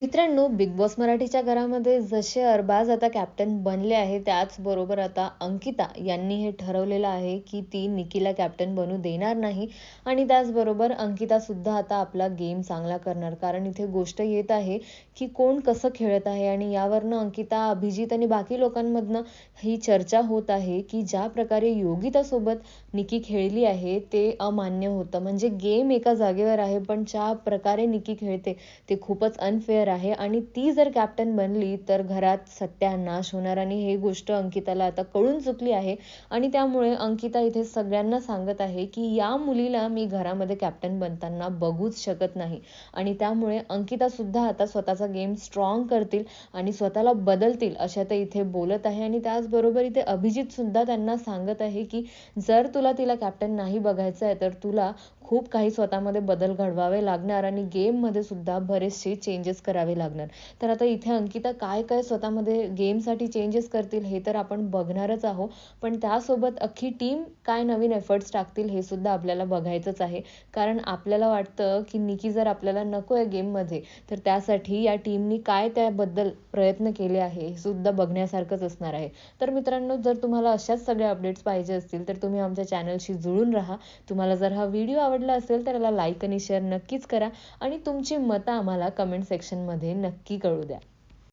the मित्रांनो big boss मराठीच्या घरामध्ये जसे अरबाज आता कॅप्टन बनले आहे त्याचबरोबर आता अंकिता यांनी हे ठरवलेलं आहे की ती निकीला कॅप्टन बनू देणार नाही. आणि त्याचबरोबर अंकिता सुद्धा आता आपला गेम चांगला करणार. कारण इथे गोष्ट येत आहे की कोण कसं खेळत आहे आणि यावरनं अंकिता अभिजित आणि बाकी लोकांमधनं ही चर्चा होत आहे की ज्या प्रकारे योगितासोबत निकी खेळली आहे ते अमान्य होतं. म्हणजे गेम एका जागेवर आहे पण ज्या प्रकारे निकी खेळते ते खूपच अनफेअर आहे. आणि ती जर कॅप्टन बनली तर घरात सत्यानाश होणार आणि हे गोष्ट अंकिताला आता कळून चुकली आहे. आणि त्यामुळे अंकिता इथे सगळ्यांना सांगत आहे की या मुलीला मी घरामध्ये कॅप्टन बनताना बघूच शकत नाही. आणि त्यामुळे अंकिता सुद्धा आता स्वतःचा गेम स्ट्रॉंग करतील आणि स्वतःला बदलतील अशा ते इथे बोलत आहे. आणि त्याचबरोबर इथे अभिजित सुद्धा त्यांना सांगत आहे की जर तुला तिला कॅप्टन नाही बघायचं आहे तर तुला खूप काही स्वतःमध्ये बदल घडवावे लागणार आणि गेममध्ये सुद्धा बरेचसे चेंजेस करावे लागणार. तर आता इथे अंकिता काय काय स्वतःमध्ये गेमसाठी चेंजेस करतील हे तर आपण बघणारच आहोत. पण त्यासोबत अख्खी टीम काय नवीन एफर्ट्स टाकतील हे सुद्धा आपल्याला बघायचंच आहे. कारण आपल्याला वाटतं की निकी जर आपल्याला नको आहे गेममध्ये तर त्यासाठी या टीमनी काय त्याबद्दल प्रयत्न केले आहे हे सुद्धा बघण्यासारखंच असणार आहे. तर मित्रांनो जर तुम्हाला अशाच सगळ्या अपडेट्स पाहिजे असतील तर तुम्ही आमच्या चॅनलशी जुळून राहा. तुम्हाला जर हा व्हिडिओ आवडला असेल तर याला लाईक आणि शेअर नक्कीच करा. आणि तुमची मतं आम्हाला कमेंट सेक्शनमध्ये नक्की कळू द्या.